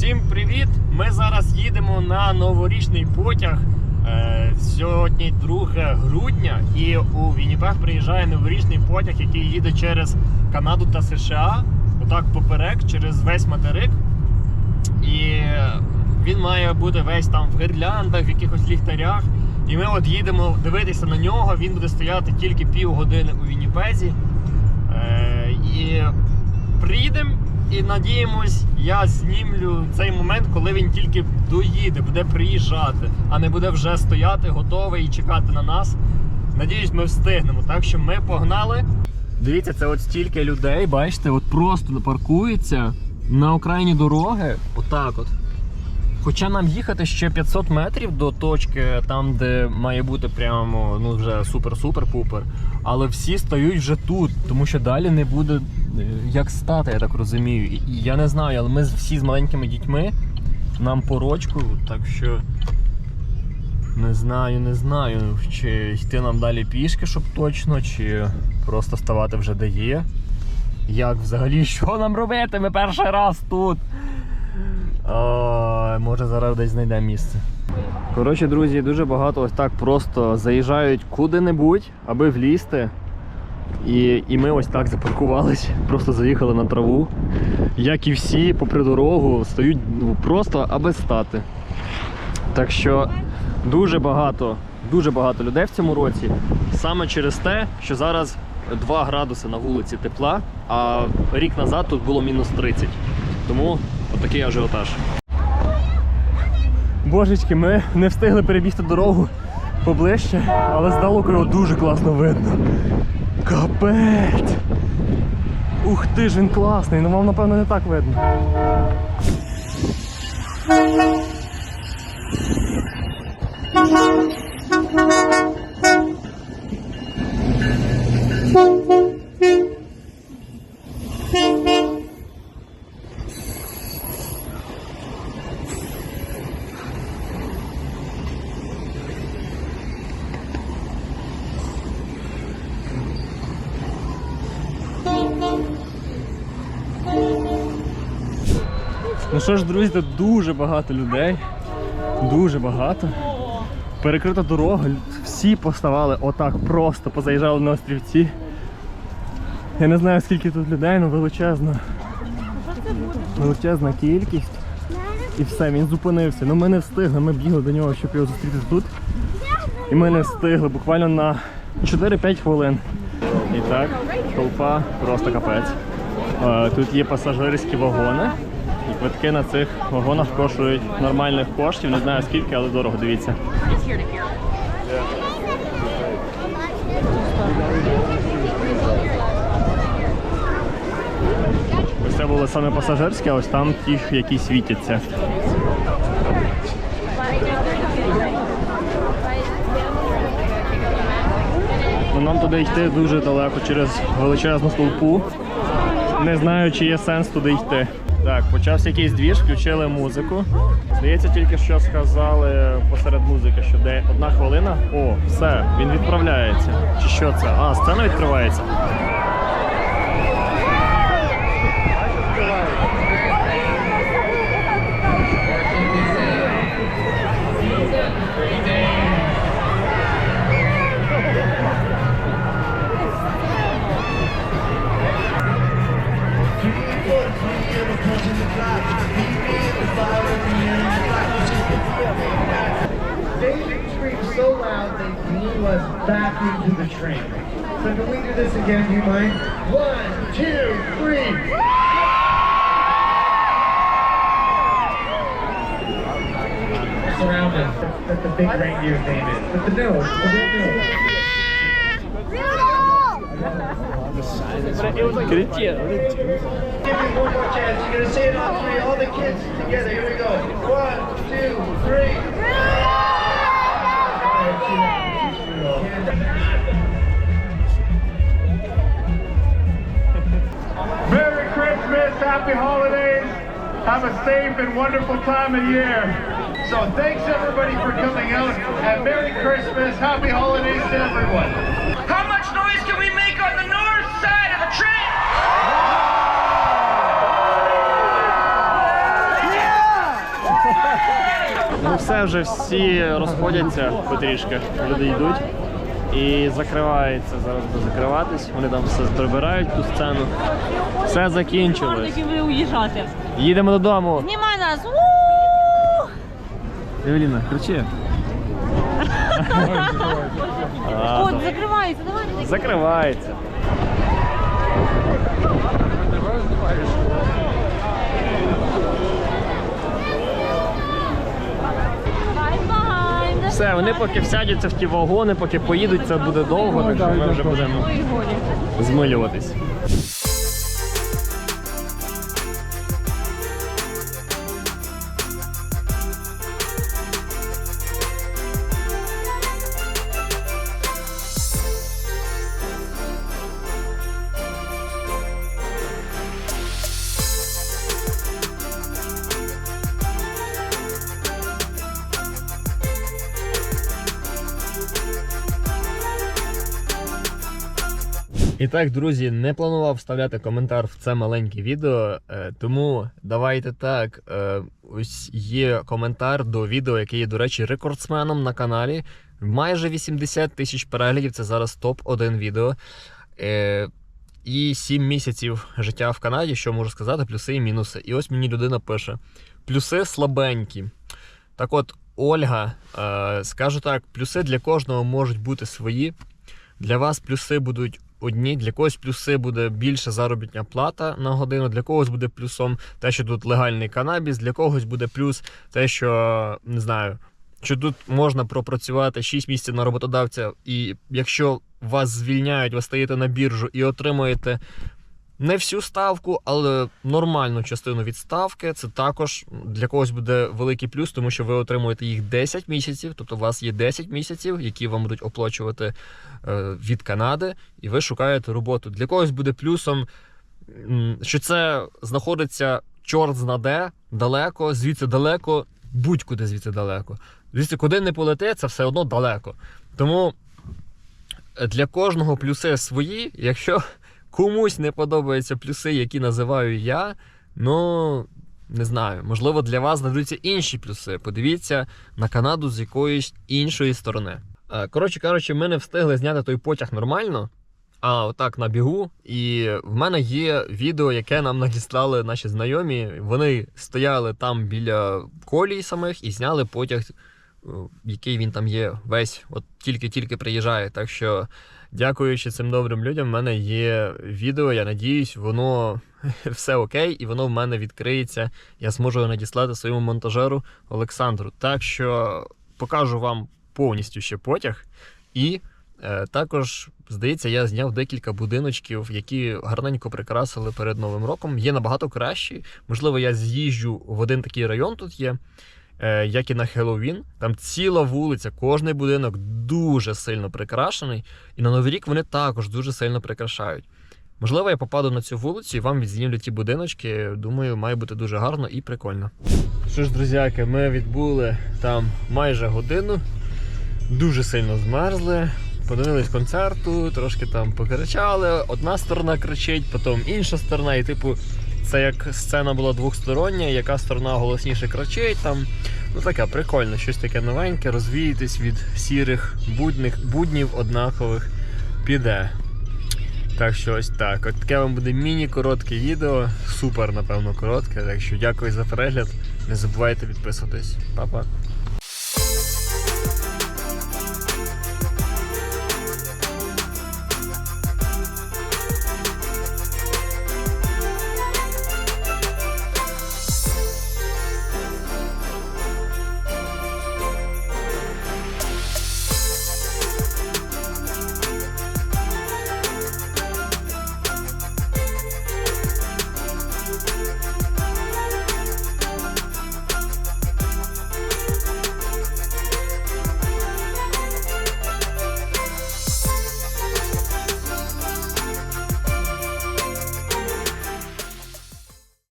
Всім привіт! Ми зараз їдемо на новорічний потяг. Е, Сьогодні 2 грудня, і у Вінніпег приїжджає новорічний потяг, який їде через Канаду та США, отак поперек, через весь материк. І він має бути весь там в гирляндах, в якихось ліхтарях. І ми от їдемо дивитися на нього. Він буде стояти тільки півгодини у Вінніпезі. Е, і приїдемо і надіємось, я знімлю цей момент, коли він тільки доїде, буде приїжджати, а не буде вже стояти, готовий і чекати на нас. Надіюсь, ми встигнемо. Так що ми погнали. Дивіться, це от стільки людей, бачите, от просто паркується на окраїні дороги. Отак от. Хоча нам їхати ще 500 метрів до точки, там, де має бути прямо ну вже супер-супер-пупер. Але всі стають вже тут, тому що далі не буде е, як стати, я так розумію. І, я не знаю, але ми всі з маленькими дітьми, нам по рочку, так що не знаю, не знаю, чи йти нам далі пішки, щоб точно, чи просто ставати вже де є. Як взагалі, що нам робити? Ми перший раз тут. Ой, може зараз десь знайдемо місце. Коротше, друзі, дуже багато ось так просто заїжджають куди-небудь, аби влізти. І, і ми ось так запаркувались, просто заїхали на траву. Як і всі, попри дорогу, стають ну, просто аби стати. Так що дуже багато, дуже багато людей в цьому році. Саме через те, що зараз 2 градуси на вулиці тепла, а рік назад тут було мінус 30. Тому отакий ажіотаж. Божечки, ми не встигли перебігти дорогу поближче, але здалеку його дуже класно видно. Капець! Ух ти ж він класний, ну вам напевно не так видно. Ну що ж, друзі, тут дуже багато людей. Дуже багато. Перекрита дорога, всі поставали отак просто, позаїжджали на острівці. Я не знаю скільки тут людей, але величезна. Величезна кількість. І все, він зупинився. Ну ми не встигли, ми бігли до нього, щоб його зустріти тут. І ми не встигли буквально на 4-5 хвилин. І так, толпа просто капець. Е, Тут є пасажирські вагони. Квитки на цих вагонах коштують нормальних коштів. Не знаю скільки, але дорого, дивіться. Ось це були саме пасажирські, а ось там ті, які світяться. Ну, нам туди йти дуже далеко через величезну толпу. Не знаю, чи є сенс туди йти. Так, почався якийсь двіж, включили музику. Здається, тільки що сказали посеред музики, що де одна хвилина. О, все, він відправляється. Чи що це? А, сцена відкривається. So loud they blew us back into the train. So can we do this again? Do you mind? One, two, three. Surround us. That the big reindeer's name is. But the nose, the big nose. Give me one more chance. You're gonna say it all three, all the kids together. Here we go. One, two, three. Merry Christmas, happy holidays. Have a safe and wonderful time of year. So thanks everybody for coming out and Merry Christmas, happy holidays to everyone. Все вже всі розходяться потрішки. Люди йдуть. І закривається, зараз буде закриватись. Вони там все прибирають ту сцену. Все закінчилось. Ви уїжджати. Їдемо додому. Знімай нас! Евеліна, кричи. От, закривається, давай. Закривається. Все, вони поки всядяться в ті вагони, поки поїдуть, це буде довго, так що ми вже будемо змилюватись. І так, друзі, не планував вставляти коментар в це маленьке відео, е, тому давайте так. е, Ось є коментар до відео, яке є, до речі, рекордсменом на каналі. Майже 80 тисяч переглядів. Це зараз топ-1 відео. Е, І 7 місяців життя в Канаді, що можу сказати, плюси і мінуси. І ось мені людина пише: плюси слабенькі. Так от, Ольга, скажу так: плюси для кожного можуть бути свої. Для вас плюси будуть одні, для когось плюси буде більша заробітня плата на годину, для когось буде плюсом те, що тут легальний канабіс, для когось буде плюс те, що не знаю, що тут можна пропрацювати 6 місяців на роботодавця, і якщо вас звільняють, ви стаєте на біржу і отримуєте не всю ставку, але нормальну частину від ставки. Це також для когось буде великий плюс, тому що ви отримуєте їх 10 місяців, тобто у вас є 10 місяців, які вам будуть оплачувати е, від Канади, і ви шукаєте роботу. Для когось буде плюсом, що це знаходиться чорт знаде, далеко, звідси далеко, будь-куди звідси далеко. Звідси, куди не полети, це все одно далеко. Тому е, для кожного плюси свої. Якщо комусь не подобаються плюси, які називаю я, ну. Не знаю, можливо, для вас знайдуться інші плюси. Подивіться на Канаду з якоїсь іншої сторони. Е, Коротше кажучи, ми не встигли зняти той потяг нормально, а отак на бігу. І в мене є відео, яке нам надіслали наші знайомі. Вони стояли там біля колій самих і зняли потяг, е, який він там є весь. От тільки-тільки приїжджає. Так що, дякуючи цим добрим людям, в мене є відео. Я надіюсь, воно все окей, і воно в мене відкриється. Я зможу його надіслати своєму монтажеру Олександру. Так що покажу вам повністю ще потяг. І е, також, здається, я зняв декілька будиночків, які гарненько прикрасили перед Новим роком. Є набагато кращі. Можливо, я з'їжджу в один такий район тут є. Е, Як і на Хеллоуін, там ціла вулиця, кожний будинок дуже сильно прикрашений, і на Новий рік вони також дуже сильно прикрашають. Можливо, я попаду на цю вулицю і вам відзнімлю ті будиночки. Думаю, має бути дуже гарно і прикольно. Що ж, друзяки, ми відбули там майже годину. Дуже сильно змерзли. Подивились концерту, трошки там покричали. Одна сторона кричить, потім інша сторона, і типу, це як сцена була двохстороння, яка сторона голосніше кричить. Там ну таке прикольно, щось таке новеньке, розвіятись від сірих будних, буднів однакових піде. Так що ось так. От таке вам буде міні-коротке відео. Супер, напевно, коротке. Так що дякую за перегляд. Не забувайте підписуватись. Па-па.